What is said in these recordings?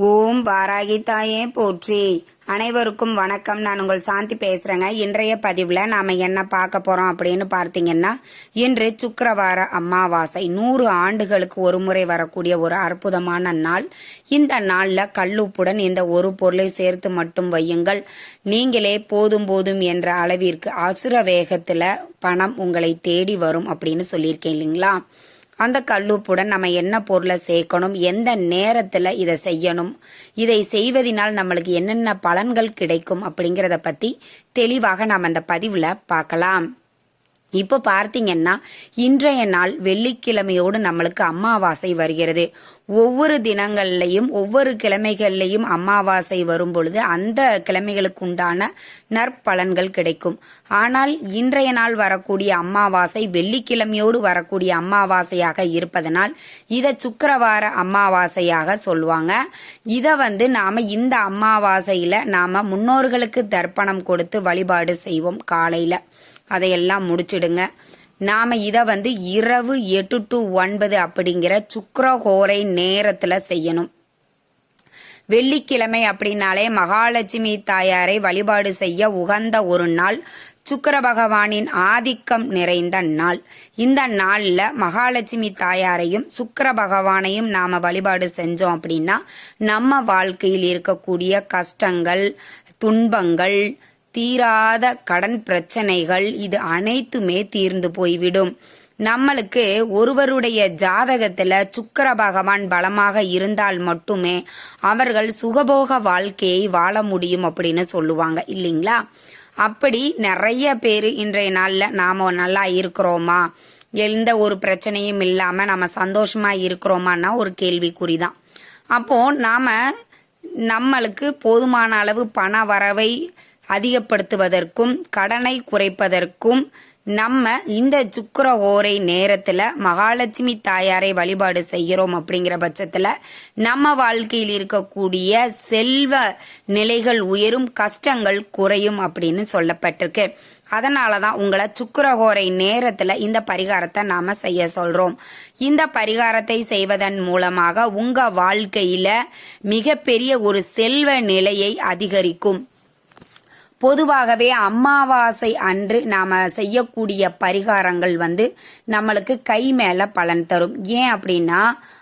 ஓம் வாராகி தாயே போற்றி. அனைவருக்கும் வணக்கம். நான் உங்கள் சாந்தி பேசுறேங்க. இன்றைய பதிவுல நாம என்ன பார்க்க போறோம் அப்படின்னு பார்த்தீங்கன்னா இன்று சுக்கரவார அமாவாசை. நூறு ஆண்டுகளுக்கு ஒரு முறை வரக்கூடிய ஒரு அற்புதமான நாள். இந்த நாளில் கல்லுப்புடன் இந்த ஒரு பொருளை சேர்த்து மட்டும் வையுங்கள். நீங்களே போதும் போதும் என்ற அளவிற்கு அசுர வேகத்துல பணம் உங்களை தேடி வரும் அப்படின்னு சொல்லியிருக்கேன் இல்லைங்களா? அந்த கல்லுப்புடன் நம்ம என்ன பொருளை சேர்க்கணும் எந்த நேரத்தில் இதை செய்யணும் இதை செய்வதனால் நம்மளுக்கு என்னென்ன பலன்கள் கிடைக்கும் அப்படிங்கிறத பற்றி தெளிவாக நாம் அந்த பதிவில் பார்க்கலாம். இப்போ பார்த்தீங்கன்னா இன்றைய நாள் வெள்ளிக்கிழமையோடு நம்மளுக்கு அமாவாசை வருகிறது. ஒவ்வொரு தினங்கள்லையும் ஒவ்வொரு கிழமைகள்லையும் அமாவாசை வரும் பொழுது அந்த கிழமைகளுக்கு உண்டான நற்பலன்கள் கிடைக்கும். ஆனால் இன்றைய நாள் வரக்கூடிய அமாவாசை வெள்ளிக்கிழமையோடு வரக்கூடிய அமாவாசையாக இருப்பதனால் இதை சுக்கரவார அமாவாசையாக சொல்லுவாங்க. இதை வந்து நாம இந்த அமாவாசையில் நாம முன்னோர்களுக்கு தர்ப்பணம் கொடுத்து வழிபாடு செய்வோம் காலையில. அதையெல்லாம் முடிச்சிடுங்க. நாம இதை வந்து இரவு எட்டு டு ஒன்பது அப்படிங்கிற சுக்கரஹோரை நேரத்துல செய்யணும். வெள்ளிக்கிழமை அப்படின்னாலே மகாலட்சுமி தாயாரை வழிபாடு செய்ய உகந்த ஒரு நாள் சுக்கர பகவானின் ஆதிக்கம் நிறைந்த நாள். இந்த நாளில் மகாலட்சுமி தாயாரையும் சுக்கர பகவானையும் நாம வழிபாடு செஞ்சோம் அப்படின்னா நம்ம வாழ்க்கையில் இருக்கக்கூடிய கஷ்டங்கள் துன்பங்கள் தீராத கடன் பிரச்சனைகள் இது அனைத்துமே தீர்ந்து போய்விடும். நம்மளுக்கு ஒருவருடைய ஜாதகத்துல சுக்கர பகவான் பலமாக இருந்தால் மட்டுமே அவர்கள் சுகபோக வாழ்க்கையை வாழ முடியும் அப்படின்னு சொல்லுவாங்க இல்லைங்களா? அப்படி நிறைய பேர் இன்றைய நாள்ல நாம நல்லா இருக்கிறோமா? எந்த ஒரு பிரச்சனையும் இல்லாம நம்ம சந்தோஷமா இருக்கிறோமான்னா ஒரு கேள்விக்குறிதான். அப்போ நாம நம்மளுக்கு போதுமான அளவு பண வரவை அதிகப்படுத்துவதற்கும் கடனை குறைப்பதற்கும் நம்ம இந்த சுக்கர ஓரை நேரத்துல மகாலட்சுமி தாயாரை வழிபாடு செய்கிறோம் அப்படிங்கிற பட்சத்துல நம்ம வாழ்க்கையில் இருக்கக்கூடிய செல்வ நிலைகள் உயரும் கஷ்டங்கள் குறையும் அப்படின்னு சொல்லப்பட்டிருக்கு. அதனால தான் உங்களை சுக்கரகோரை நேரத்தில் இந்த பரிகாரத்தை நாம செய்ய சொல்றோம். இந்த பரிகாரத்தை செய்வதன் மூலமாக உங்க வாழ்க்கையில மிகப்பெரிய ஒரு செல்வ நிலையை அதிகரிக்கும். பொதுவாகவே அமாவாசை அன்று நாம் செய்யக்கூடிய பரிகாரங்கள் வந்து நம்மளுக்கு கை மேலே பலன் தரும். ஏன் அப்படின்னா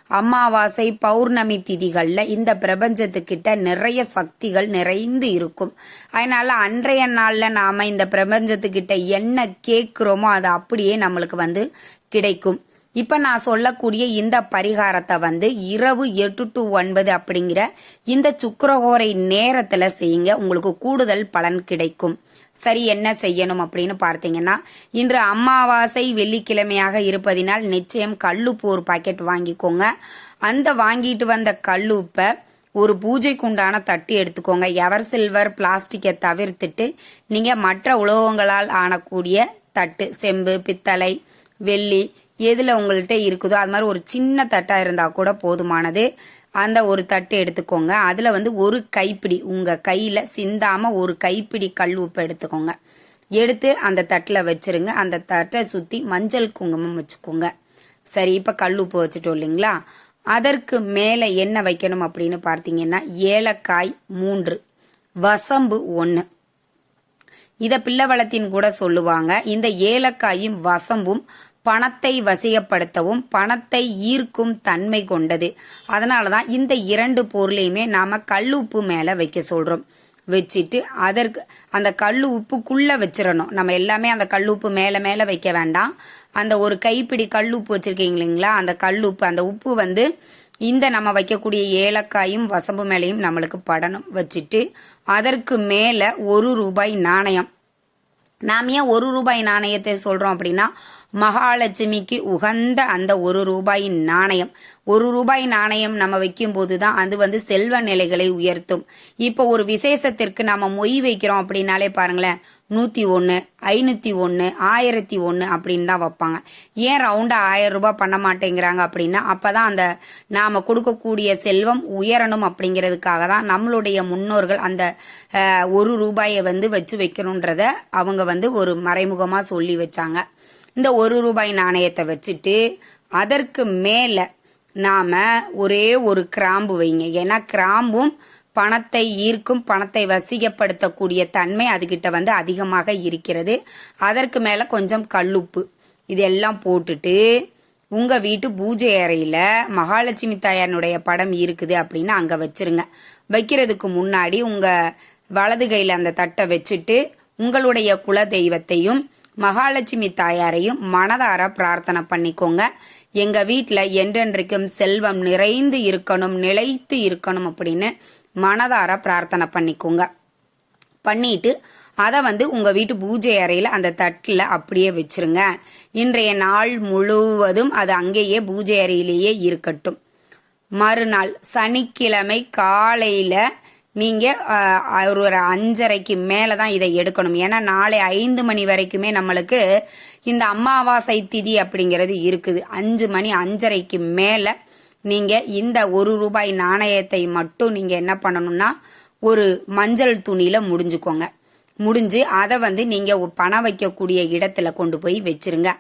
அமாவாசை பௌர்ணமி திதிகளில் இந்த பிரபஞ்சத்துக்கிட்ட நிறைய சக்திகள் நிறைந்து இருக்கும். அதனால் அன்றைய நாளில் நாம் இந்த பிரபஞ்சத்துக்கிட்ட என்ன கேட்குறோமோ அது அப்படியே நம்மளுக்கு வந்து கிடைக்கும். இப்ப நான் சொல்லக்கூடிய இந்த பரிகாரத்தை வந்து இரவு எட்டு டு ஒன்பது அப்படிங்கிற இந்த சுக்கரகோரை நேரத்துல செய்யுங்க. உங்களுக்கு கூடுதல் பலன் கிடைக்கும். சரி என்ன செய்யணும் அப்படின்னு பார்த்தீங்கன்னா இன்று அமாவாசை வெள்ளிக்கிழமையாக இருப்பதினால் நிச்சயம் கல்லுப்பு ஒரு பாக்கெட் வாங்கிக்கோங்க. அந்த வாங்கிட்டு வந்த கல்லுப்பை ஒரு பூஜைக்குண்டான தட்டு எடுத்துக்கோங்க. எவர் சில்வர் பிளாஸ்டிக்கை தவிர்த்துட்டு நீங்க மற்ற உலோகங்களால் ஆனக்கூடிய தட்டு செம்பு பித்தளை வெள்ளி எதில் உங்கள்கிட்ட இருக்குதோ அது மாதிரி ஒரு சின்ன தட்டாக இருந்தால் கூட போதுமானது. அந்த ஒரு தட்டு எடுத்துக்கோங்க. அதில் வந்து ஒரு கைப்பிடி உங்கள் கையில் சிந்தாமல் ஒரு கைப்பிடி கல் உப்பு எடுத்துக்கோங்க. எடுத்து அந்த தட்டில் வச்சிருங்க. அந்த தட்டை சுற்றி மஞ்சள் குங்குமம் வச்சுக்கோங்க. சரி இப்போ கல் உப்பு வச்சுட்டோம் இல்லைங்களா? அதற்கு மேலே என்ன வைக்கணும் அப்படின்னு பார்த்தீங்கன்னா ஏலக்காய் மூன்று வசம்பு ஒன்று இதை பிள்ளவளத்தின் கூட சொல்லுவாங்க. இந்த ஏலக்காயும் வசம்பும் பணத்தை வசியப்படுத்தவும் பணத்தை ஈர்க்கும் தன்மை கொண்டது. அதனால தான் இந்த இரண்டு பொருளையுமே நாம கல்லுப்பு மேல வைக்க சொல்றோம். வச்சுட்டு அதற்கு அந்த கல் உப்புக்குள்ள வச்சிடணும் நம்ம எல்லாமே அந்த கல் உப்பு மேல மேல வைக்க வேண்டாம். அந்த ஒரு கைப்பிடி கல் உப்பு வச்சிருக்கீங்க இல்லைங்களா? அந்த கல் உப்பு அந்த உப்பு வந்து இந்த நம்ம வைக்கக்கூடிய ஏலக்காயும் வசம்பு மேலையும் நம்மளுக்கு படணும். வச்சுட்டு அதற்கு மேல ஒரு ரூபாய் நாணயம். நாம் ஏன் ஒரு ரூபாய் நாணயத்தை சொல்றோம் அப்படின்னா மகாலட்சுமிக்கு உகந்த அந்த ஒரு ரூபாயின் நாணயம். ஒரு ரூபாய் நாணயம் நம்ம வைக்கும்போது தான் அது வந்து செல்வ நிலைகளை உயர்த்தும். இப்போ ஒரு விசேஷத்திற்கு நம்ம மொய் வைக்கிறோம் அப்படின்னாலே பாருங்களேன் நூத்தி ஒன்று ஐநூத்தி ஒன்று ஆயிரத்தி ஒன்று அப்படின்னு தான் வைப்பாங்க. ஏன் ரவுண்டா ஆயிரம் ரூபாய் பண்ண மாட்டேங்கிறாங்க அப்படின்னா அப்பதான் அந்த நாம கொடுக்கக்கூடிய செல்வம் உயரணும் அப்படிங்கிறதுக்காக தான் நம்மளுடைய முன்னோர்கள் அந்த ஒரு ரூபாயை வந்து வச்சு வைக்கணுன்றத அவங்க வந்து ஒரு மறைமுகமா சொல்லி வச்சாங்க. இந்த ஒரு ரூபாய் நாணயத்தை வச்சுட்டு அதற்கு மேலே நாம் ஒரே ஒரு கிராம்பு வைங்க. ஏன்னா கிராம்பும் பணத்தை ஈர்க்கும் பணத்தை வசிகப்படுத்தக்கூடிய தன்மை அதுகிட்ட வந்து அதிகமாக இருக்கிறது. அதற்கு மேலே கொஞ்சம் கல்லுப்பு. இதெல்லாம் போட்டுட்டு உங்கள் வீட்டு பூஜை அறையில் மகாலட்சுமி தாயாரனுடைய படம் இருக்குது அப்படின்னு அங்கே வச்சிருங்க. வைக்கிறதுக்கு முன்னாடி உங்கள் வலது கையில் அந்த தட்டை வச்சுட்டு உங்களுடைய குல தெய்வத்தையும் மகாலட்சுமி தாயாரையும் மனதார பிரார்த்தனை பண்ணிக்கோங்க. எங்க வீட்டில் என்றென்றைக்கும் செல்வம் நிறைந்து இருக்கணும் நிலைத்து இருக்கணும் அப்படின்னு மனதார பிரார்த்தனை பண்ணிக்கோங்க. பண்ணிட்டு அதை வந்து உங்கள் வீட்டு பூஜை அறையில் அந்த தட்டில் அப்படியே வச்சுருங்க. இன்றைய நாள் முழுவதும் அது அங்கேயே பூஜை அறையிலேயே இருக்கட்டும். மறுநாள் சனிக்கிழமை காலையில் நீங்க ஒரு ஒரு அஞ்சரைக்கு மேலே தான் இதை எடுக்கணும். ஏன்னா நாளை ஐந்து மணி வரைக்குமே நம்மளுக்கு இந்த அமாவாசை திதி அப்படிங்கிறது இருக்குது. அஞ்சு மணி அஞ்சரைக்கு மேல நீங்க இந்த ஒரு ரூபாய் நாணயத்தை மட்டும் நீங்க என்ன பண்ணணும்னா ஒரு மஞ்சள் துணியில முடிஞ்சுக்கோங்க. முடிஞ்சு அதை வந்து நீங்க பணம் வைக்கக்கூடிய இடத்துல கொண்டு போய் வச்சிருங்க.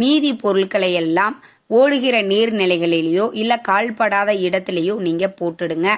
மீதி பொருட்களை எல்லாம் ஓடுகிற நீர்நிலைகளிலேயோ இல்ல கால்படாத இடத்துலையோ நீங்க போட்டுடுங்க.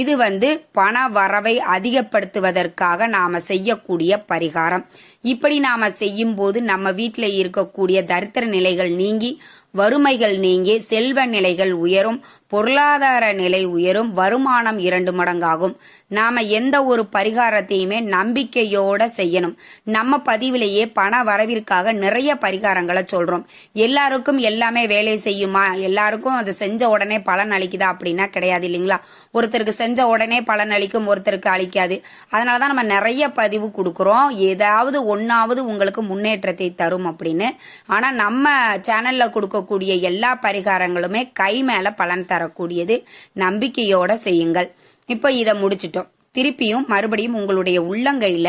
இது வந்து பண வரவை அதிகப்படுத்துவதற்காக நாம செய்யக்கூடிய பரிகாரம். இப்படி நாம செய்யும் போது நம்ம வீட்டில் இருக்கக்கூடிய தரித்திர நிலைகள் நீங்கி வறுமைகள் நீங்கி செல்வ நிலைகள் உயரும் பொருளாதார நிலை உயரும் வருமானம் இரண்டு மடங்காகும். நாம எந்த ஒரு பரிகாரத்தையுமே நம்பிக்கையோட செய்யணும். நம்ம பதிவிலேயே பண வரவிற்காக நிறைய பரிகாரங்களை சொல்றோம். எல்லாருக்கும் எல்லாமே வேலை செய்யுமா? எல்லாருக்கும் அது செஞ்ச உடனே பலன் அளிக்குதா அப்படின்னா கிடையாது இல்லைங்களா? ஒருத்தருக்கு செஞ்ச உடனே பலன் அளிக்கும் ஒருத்தருக்கு அளிக்காது. அதனாலதான் நம்ம நிறைய பதிவு கொடுக்குறோம். ஏதாவது ஒன்னாவது உங்களுக்கு முன்னேற்றத்தை தரும் அப்படின்னு. ஆனா நம்ம சேனல்ல கொடுக்கக்கூடிய எல்லா பரிகாரங்களுமே கை மேல பலன் தரக்கூடியது. நம்பிக்கையோட செய்யுங்கள். இப்போ இதை முடிச்சிட்டோம். திருப்பியும் மறுபடியும் உங்களுடைய உள்ளங்கையில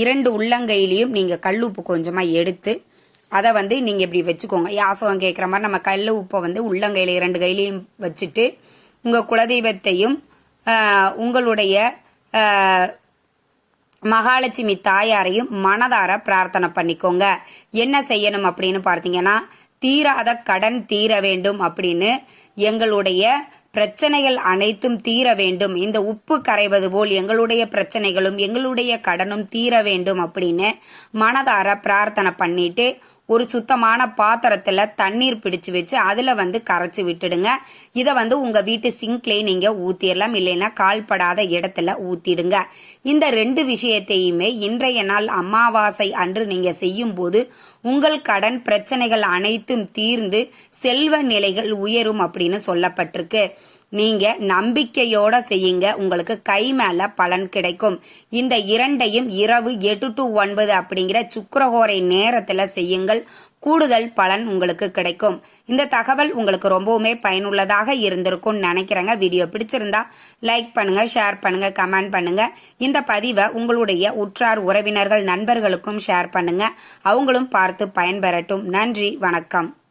இரண்டு உள்ளங்கையிலையும் நீங்க கல்லுப்பு கொஞ்சமா எடுத்து அதை வந்து நீங்க இப்படி வச்சுக்கோங்க. யாசகம் கேட்குற மாதிரி நம்ம கல் உப்பை வந்து உள்ளங்கையில இரண்டு கையிலையும் வச்சுட்டு உங்க குலதெய்வத்தையும் உங்களுடைய மகாலட்சுமி தாயாரையும் மனதார பிரார்த்தனை பண்ணிக்கோங்க. என்ன செய்யணும் அப்படின்னு பார்த்தீங்கன்னா தீராத கடன் தீர வேண்டும் அப்படின்னு எங்களுடைய பிரச்சனைகள் அனைத்தும் தீர வேண்டும். இந்த உப்பு கரைவது போல் எங்களுடைய பிரச்சனைகளும் எங்களுடைய கடனும் தீர வேண்டும் அப்படின்னு மனதார பிரார்த்தனை பண்ணிட்டு ஒரு சுத்தமான பாத்திரத்தில் தண்ணீர் பிடிச்சு வச்சு அதில் வந்து கரைச்சி விட்டுடுங்க. இதை வந்து உங்கள் வீட்டு சிங்க்லேயே நீங்கள் ஊற்றிடலாம் இல்லைன்னா கால்படாத இடத்துல ஊற்றிடுங்க இந்த ரெண்டு விஷயத்தையுமே இன்றைய நாள் அமாவாசை அன்று நீங்கள் செய்யும்போது உங்கள் கடன் பிரச்சனைகள் அனைத்தும் தீர்ந்து செல்வ நிலைகள் உயரும் அப்படின்னு சொல்லப்பட்டிருக்கு. நீங்க நம்பிக்கையோட செய்யுங்க. உங்களுக்கு கை மேல பலன் கிடைக்கும். இந்த இரண்டையும் இரவு எட்டு டு ஒன்பது அப்படிங்கிற சுக்கரகோரை நேரத்துல செய்யுங்கள். கூடுதல் பலன் உங்களுக்கு கிடைக்கும். இந்த தகவல் உங்களுக்கு ரொம்பவுமே பயனுள்ளதாக இருந்திருக்கும் நினைக்கிறேங்க. வீடியோ பிடிச்சிருந்தா லைக் பண்ணுங்க ஷேர் பண்ணுங்க கமெண்ட் பண்ணுங்க. இந்த பதிவை உங்களுடைய உற்றார் உறவினர்கள் நண்பர்களுக்கும் ஷேர் பண்ணுங்க. அவங்களும் பார்த்து பயன்பெறட்டும். நன்றி வணக்கம்.